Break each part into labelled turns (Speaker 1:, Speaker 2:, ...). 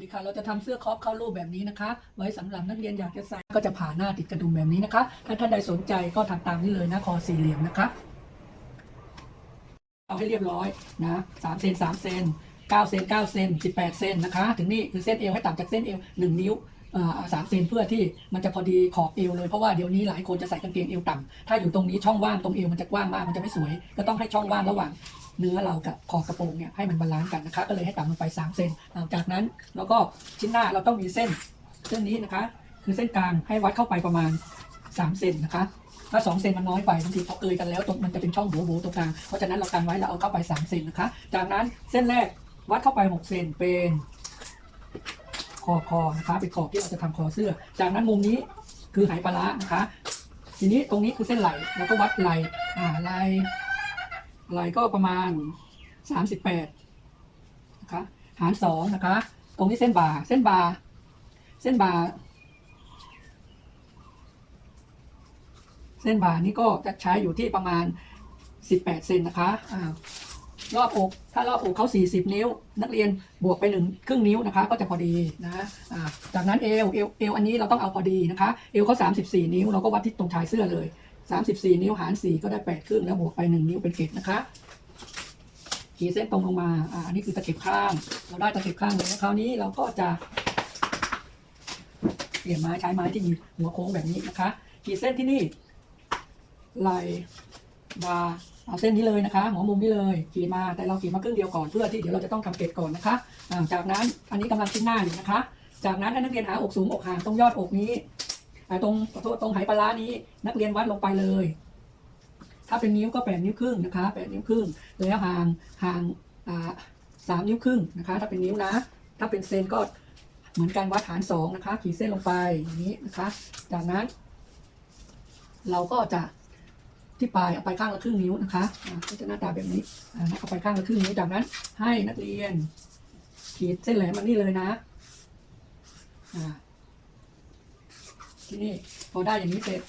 Speaker 1: ดีค่ะ เราจะทำเสื้อคอปเข้ารูปแบบนี้นะคะ ไว้สำหรับนักเรียนอยากจะใส่ก็จะผ่าหน้าติดกระดุมแบบนี้นะคะ ถ้าท่านใดสนใจก็ทำตามนี้เลยนะคอสี่เหลี่ยมนะคะ เอาให้เรียบร้อยนะสามเซนสามเซนเก้าเซนเก้าเซนสิบแปดเซนนะคะ ถึงนี่คือเส้นเอวให้ต่ำจากเส้นเอวหนึ่งนิ้วอ่าสามเซนเพื่อที่มันจะพอดีขอบเอวเลยเพราะว่าเดี๋ยวนี้หลายคนจะใส่กางเกงเอวต่ำถ้าอยู่ตรงนี้ช่องว่างตรงเอวมันจะกว้างมากมันจะไม่สวย ก็ต้องให้ช่องว่างระหว่าง เนื้อเรากับขอบกระโปรงเนี่ยให้มันบาลานซ์กันนะคะ ก็เลยให้ต่ำลงไป3เซนหลังจากนั้นเราก็ชิ้นหน้าเราต้องมีเส้น เส้นนี้นะคะ คือเส้นกลางให้วัดเข้าไปประมาณ3เซนนะคะถ้า2เซนมันน้อยไปบางทีพอเกยกันแล้วตรงมันจะเป็นช่องโบว์ๆตรงกลางเพราะฉะนั้นเรากันไว้เราเอาเข้าไป3เซนนะคะ จากนั้นเส้นแรกวัดเข้าไป6เซนเป็นคอคอนะคะเป็นขอบที่เราจะทำคอเสื้อ จากนั้นมุมนี้คือไหปลาร้านะคะ ทีนี้ตรงนี้คือเส้นไหลเราก็วัดไหลอ่าไหล อะไหลก็ประมาณ 38นะคะหารสองนะคะ ตรงนี้เส้นบาเส้นบาเส้นบาเส้นบานี้ก็จะใช้อยู่ที่ประมาณ 18เซนนะคะอ่ารอบอก ถ้ารอบอกเขา 40 นิ้ว นักเรียนบวกไปหนึ่งครึ่งนิ้วนะคะ ก็จะพอดีนะจากนั้นเอวเอวเอวอันนี้เราต้องเอาพอดีนะคะ เอวเขา34 นิ้ว เราก็วัดที่ตรงชายเสื้อเลย 34 นิ้วหาร 4 ก็ได้8ครึ่งแล้วบวกไป 1 นิ้วเป็นเกตนะคะขีดเส้นตรงลงมาอ่าอันนี้คือตะเข็บข้าง เราได้ตะเข็บข้างเลยนะคราวนี้เราก็จะ เปลี่ยนไม้ใช้ไม้ที่มีหัวโค้งแบบนี้นะคะขีดเส้นที่นี่ไหลบาเอาเส้นนี้เลยนะคะ หัวมุมนี้เลยขีดมาแต่เราขีดมาครึ่งเดียวก่อนเพื่อที่เดี๋ยวเราจะต้องทำเกตก่อนนะคะจากนั้นอันนี้กำลังชิ้นหน้าอยู่นะคะ จากนั้นให้นักเรียนหาอกสูงอกห่างตรงยอดอกนี้ ตรงขอโทษตรงไหปลาร้านี้ นักเรียนวัดลงไปเลย ถ้าเป็นนิ้วก็แปดนิ้วครึ่งนะคะแปดนิ้วครึ่งแล้วห่างห่างสามนิ้วครึ่งนะคะ ถ้าเป็นนิ้วนะ ถ้าเป็นเซนก็เหมือนกันวัดฐานสองนะคะ ขีดเส้นลงไปอย่างนี้นะคะ จากนั้น เราก็จะที่ปลายเอาไปข้างละครึ่งนิ้วนะคะก็จะหน้าตาแบบนี้เอาไปข้างละครึ่งนิ้วจากนั้น ให้นักเรียน ขีดเส้นแหลมมันนี่เลยนะอ่า นี่พอได้อย่างนี้เสร็จ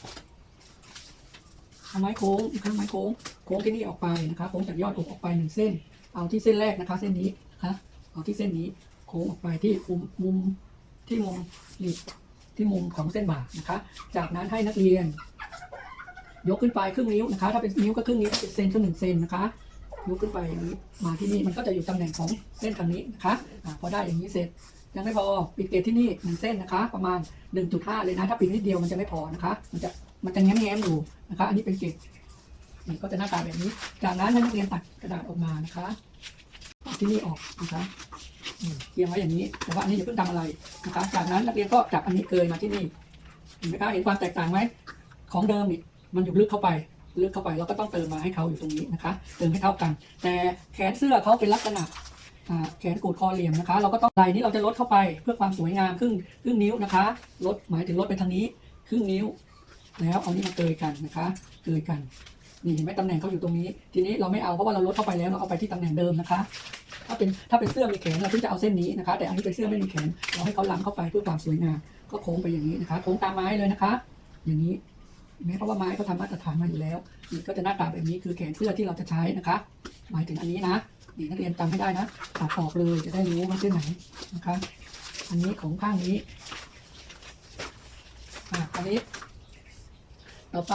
Speaker 1: เอาไม้โค้งอีกข้งไม้โค้ง โค้งที่นี่ออกไปนะคะ โค้งจากยอดอกออกไปหนึ่งเส้น เอาที่เส้นแรกนะคะ เส้นนี้นะคะเอาที่เส้นนี้ โค้งออกไปที่มุมมุมที่มุมนี่ที่มุมของเส้นบ่านะคะ จากนั้นให้นักเรียน ยกขึ้นไปครึ่งนิ้วนะคะ ถ้าเป็นนิ้วก็ครึ่งนิ้วเป็นเซนก็หนึ่งเซนนะคะยกขึ้นไปอย่างนี้ มาที่นี่มันก็จะอยู่ตำแหน่งของเส้นทางนี้นะคะอาพอได้อย่างนี้เสร็จ ยังไม่พอปิดเกตที่นี่หนึ่งเส้นนะคะ ประมาณ 1.5 เลยนะ ถ้าปิดนิดเดียวมันจะไม่พอนะคะ มันจะมันจะแง้มๆอยู่นะคะ อันนี้เป็นเกตนี่ก็จะหน้าตาแบบนี้ จากนั้นให้นักเรียนตัดกระดาษออกมานะคะที่นี่ออกนะคะเตรียมไว้อย่างนี้ แต่ว่าอันนี้อย่าเพิ่งทำอะไรนะคะ จากนั้นนักเรียนก็จับอันนี้เกยมาที่นี่เห็นไหมคะเห็นความแตกต่างไหมของเดิมนี่มันอยู่ลึกเข้าไปลึกเข้าไปเราก็ต้องเติมมาให้เขาอยู่ตรงนี้นะคะ เติมให้เท่ากัน แต่แขนเสื้อเขาเป็นลักษณะ แขนกูดคอเหลี่ยมนะคะ เราก็ต้องลายนี้เราจะลดเข้าไปเพื่อความสวยงามครึ่งครึ่งนิ้วนะคะ ลดหมายถึงลดไปทางนี้ครึ่งนิ้ว แล้วเอานี้มาเกยกันนะคะ เกยกัน นี่เห็นไหมตำแหน่งเขาอยู่ตรงนี้ ทีนี้เราไม่เอาเพราะว่าเราลดเข้าไปแล้วเราเอาไปที่ตำแหน่งเดิมนะคะ ถ้าเป็นถ้าเป็นเสื้อมีแขนเราถึงจะเอาเส้นนี้นะคะ แต่อันนี้เป็นเสื้อไม่มีแขนเราให้เขาล้ำเข้าไปเพื่อความสวยงามก็โค้งไปอย่างนี้นะคะ โค้งตามไม้เลยนะคะ อย่างนี้เห็นไหมเพราะว่าไม้เขาทำมาตรฐานมาอยู่แล้วนี่ก็จะหน้าตาแบบนี้คือแขนเสื้อที่เราจะใช้นะคะ หมายถึงอันนี้นะ นี่นักเรียนจำให้ได้นะตัดออกเลยจะได้รู้ว่าเส้นไหนนะคะ อันนี้ของข้างนี้อะอันนี้ต่อไป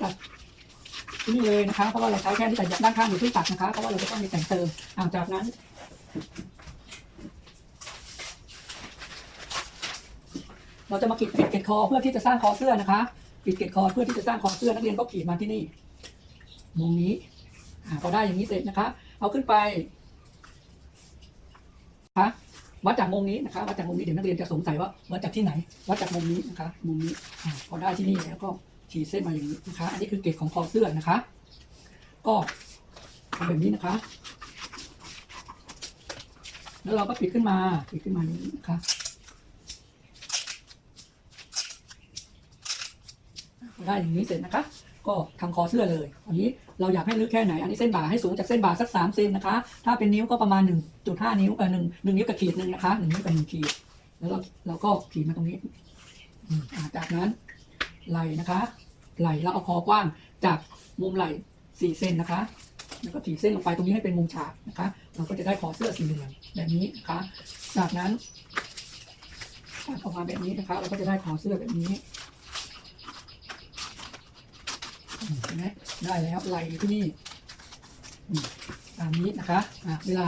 Speaker 1: ตัดนี่เลยนะคะเพราะว่าเราใช้แค่ที่แต่ด้านข้างอยู่ที่ตัดนะคะเพราะว่าเราจะต้องมีแต่งเติมอ่าจากนั้นเราจะมาขีดปิดเกล็ดคอเพื่อที่จะสร้างคอเสื้อนะคะ ปิดเกล็ดคอเพื่อที่จะสร้างคอเสื้อนักเรียนก็ขีดมาที่นี่มุมนี้ พอได้อย่างนี้เสร็จนะคะ เอาขึ้นไปคะวัดจากมุมนี้นะคะวัดจากมุมนี้เดี๋ยวนักเรียนจะสงสัยว่าวัดจากที่ไหน วัดจากมุมนี้นะคะ มุมนี้อาพอได้ที่นี่แล้วก็ขีดเส้นมาอย่างนี้นะคะ อันนี้คือเกล็ดของคอเสื้อนะคะ ก็ทำแบบนี้นะคะ แล้วเราก็ปิดขึ้นมาปิดขึ้นมาอย่างนี้นะคะได้อย่างนี้เสร็จนะคะ ก็ทำคอเสื้อเลยอันนี้เราอยากให้ลึกแค่ไหน อันนี้เส้นบ่าให้สูงจากเส้นบ่าสักสามเซนนะคะ ถ้าเป็นนิ้วก็ประมาณหนึ่งจุดห้านิ้วเออหนึ่งหนึ่งนิ้วกับขีดหนึ่งนะคะหนึ่งนิ้วกับหนึ่งขีด แล้วเราเราก็ขีดมาตรงนี้จากนั้นไหล่นะคะ ไหล่เราเอาคอกว้างจากมุมไหล่สี่เซนนะคะแล้วก็ถีบเส้นลงไปตรงนี้ให้เป็นมุมฉากนะคะ เราก็จะได้คอเสื้อสีเหลืองแบบนี้นะคะ จากนั้นตัดออกมาแบบนี้นะคะ เราก็จะได้คอเสื้อแบบนี้อืมเห็น ได้แล้วไหลที่นี่ตามนี้นะคะเวลา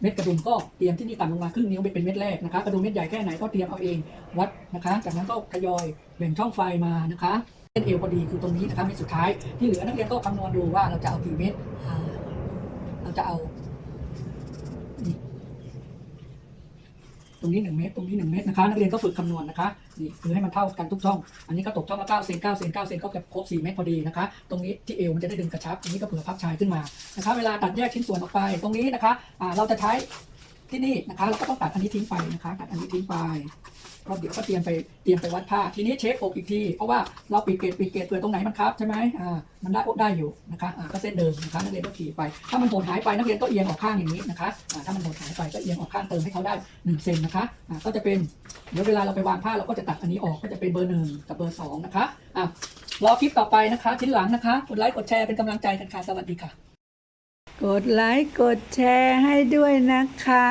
Speaker 1: เม็ดกระดุมก็เตรียมที่นี่ต่ำลงมาครึ่งนิ้วเป็นเม็ดแรกนะคะกระดุมเม็ดใหญ่แค่ไหนก็เตรียมเอาเองวัดนะคะ จากนั้นก็ทยอยแบ่งช่องไฟมานะคะเส้นเอวพอดีคือตรงนี้นะคะเม็ดสุดท้ายที่เหลือนักเรียนก็คำนวณดูว่าเราจะเอากี่เม็ดเราจะเอา ตรงนี้หนึ่งเมตร ตรงนี้หนึ่งเมตรนะคะ นักเรียนก็ฝึกคำนวณนะคะ นี่คือให้มันเท่ากันทุกช่อง อันนี้ก็ตกช่องละเก้าเซนเก้าเซนเก้าเซนก็เก็บครบสี่เมตรพอดีนะคะ ตรงนี้ที่เอวมันจะได้ดึงกระชับ ตรงนี้ก็เผื่อพับชายขึ้นมา นะคะ เวลาตัดแยกชิ้นส่วนออกไป ตรงนี้นะคะ เราจะใช้ ที่นี่นะคะเราก็ต้องตัดอันนี้ทิ้งไปนะคะตัดอันนี้ทิ้งไปก็เดี๋ยวก็เตรียมไปเตรียมไปวัดผ้าทีนี้เช็คอกอีกทีเพราะว่าเราปิดเกตปิดเกตเผื่อตรงไหนมันครับใช่ไหมอ่ามันได้ได้อยู่นะคะอ่าก็เส้นเดิมนะคะนักเรียนก็ขี่ไป ถ้ามันหดหายไปนักเรียนก็เอียงออกข้างอย่างนี้นะคะอ่าถ้ามันหดหายไปก็เอียงออกข้างเติมให้เขาได้หนึ่งเซนนะคะอ่าก็จะเป็นเดี๋ยวเวลาเราไปวางผ้าเราก็จะตัดอันนี้ออกก็จะเป็นเบอร์หนึ่งกับเบอร์สองนะคะอ่ารอคลิปต่อไปนะคะชิ้นหลังนะคะกดไลค์กดแชร์เป็นกำลังใจกันค่ะสวัสดีค่ะ
Speaker 2: กดไลค์ กดแชร์ให้ด้วยนะคะ